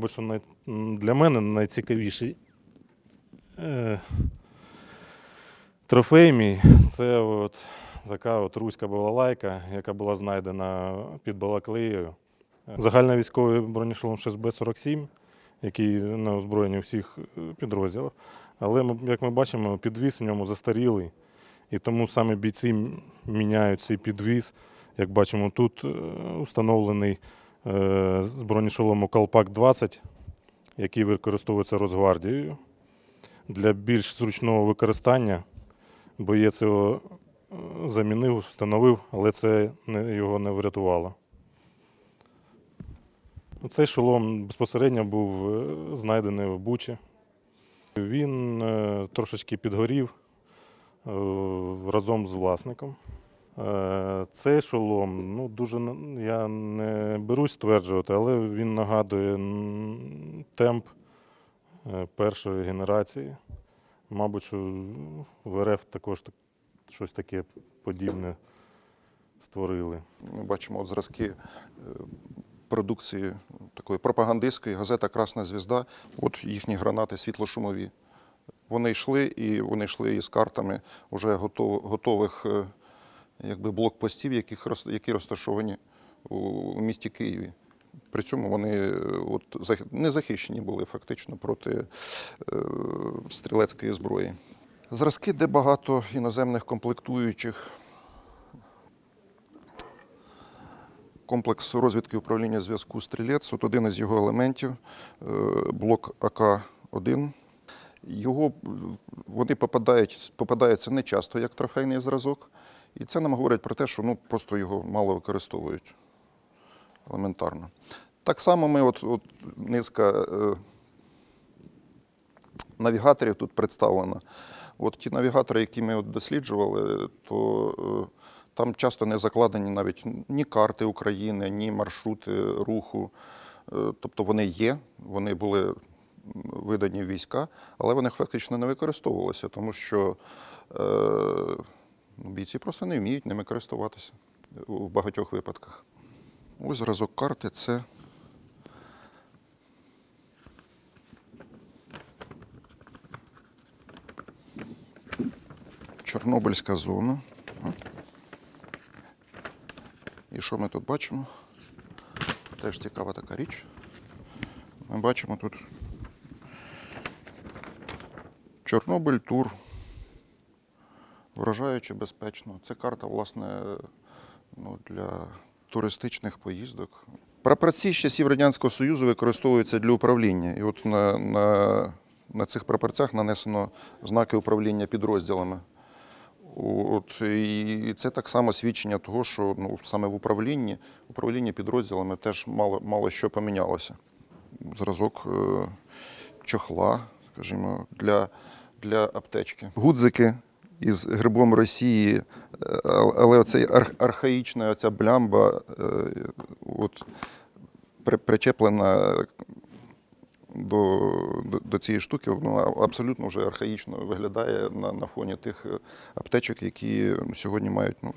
мабуть, що най... для мене найцікавіший е... трофей мій це от така от руська балалайка, яка була знайдена під Балаклеєю. Загальновійськовий бронешолом 6Б-47, який на озброєнні всіх е, підрозділах. Але, як ми бачимо, підвіз в ньому застарілий. І тому саме бійці міняють цей підвіз. Як бачимо, тут е, установлений з бронешолому Колпак 20, який використовується Росгвардією. Для більш зручного використання боєць його е, замінив, встановив, але це його не врятувало. Цей шолом безпосередньо був е, знайдений в Бучі. Він е, трошечки підгорів е, разом з власником. Е, Цей шолом, ну дуже я не берусь стверджувати, але він нагадує темп е, першої генерації. Мабуть, що в РФ також так- щось таке подібне створили. Ми бачимо от зразки е, продукції такої пропагандистської, газета Красна звізда. От їхні гранати світлошумові. Вони йшли і вони йшли із картами вже готових якби, блокпостів, яких, які розташовані у, місті Києві. При цьому вони е, от, не захищені були фактично проти е, стрілецької зброї. Зразки, де багато іноземних комплектуючих. Комплекс розвідки управління зв'язку стрілець. От один із його елементів е, блок АК-1. Його вони попадають, попадаються не часто як трофейний зразок. І це нам говорить про те, що ну, просто його мало використовують елементарно. Так само ми, от, от низка е, навігаторів тут представлена. От ті навігатори, які ми от досліджували, то е, там часто не закладені навіть ні карти України, ні маршрути руху. Е, Тобто вони є, вони були видані в війська, але вони фактично не використовувалися, тому що е, бійці просто не вміють ними користуватися в багатьох випадках. Ось зразок карти це Чорнобильська зона. І що ми тут бачимо? Теж цікава така річ. Ми бачимо тут Чорнобиль тур. Вражаючи безпечно. Це карта, власне, ну, для туристичних поїздок. Прапорці з часів Радянського Союзу використовуються для управління. І от на, на, на цих прапорцях нанесено знаки управління підрозділами. От, і це так само свідчення того, що ну, саме в управлінні, управлінні підрозділами теж мало, мало що помінялося. Зразок е, чохла, скажімо, для, для аптечки. Гудзики із грибом Росії, е, але оцей архаїчна оця блямба е, от, причеплена до, до, цієї штуки, воно абсолютно вже архаїчно виглядає на, на фоні тих е, аптечок, які сьогодні мають ну,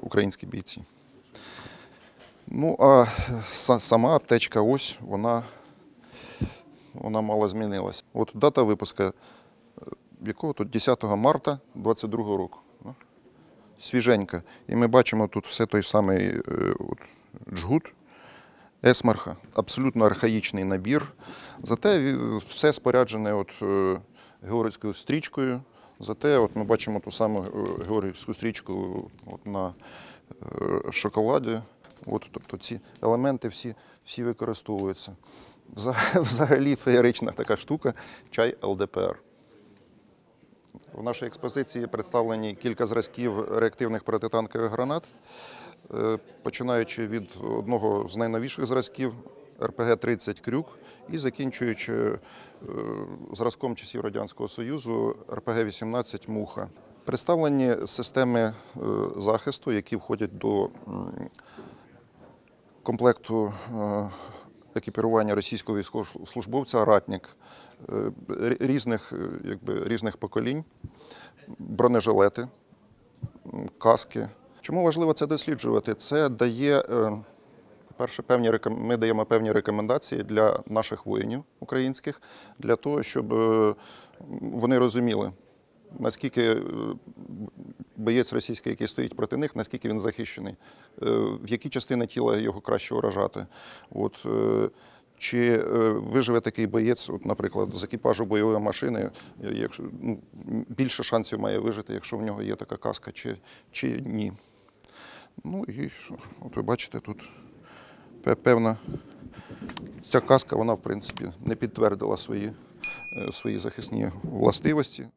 українські бійці. Ну, а сама аптечка ось, вона, вона мало змінилася. От дата випуску, якого тут 10 марта 22 року. ну, Свіженька. І ми бачимо тут все той самий е, от, джгут, Есмарха, абсолютно архаїчний набір. Зате все споряджене от, е, георгійською стрічкою. Зате от ми бачимо ту саму е, георгійську стрічку от на шоколаді. От, тобто ці елементи всі, всі використовуються. Взагалі феєрична така штука чай ЛДПР. В нашій експозиції представлені кілька зразків реактивних протитанкових гранат, Е, починаючи від одного з найновіших зразків РПГ-30 Крюк і закінчуючи е, зразком часів Радянського Союзу РПГ-18 Муха. Представлені системи е, захисту, які входять до комплекту екіпірування російського військовослужбовця «Ратник» е, різних, е, якби, різних поколінь, бронежилети, каски. Чому важливо це досліджувати? Це дає е, Перше, певні ми даємо певні рекомендації для наших воїнів українських, для того, щоб вони розуміли, наскільки боєць російський, який стоїть проти них, наскільки він захищений, е, в які частини тіла його краще уражати. От, е, чи е, виживе такий боєць, от, наприклад, з екіпажу бойової машини, якщо ну, більше шансів має вижити, якщо в нього є така каска, чи, чи ні. Ну і от ви бачите, тут пе- певна ця каска, вона в принципі не підтвердила свої, свої захисні властивості.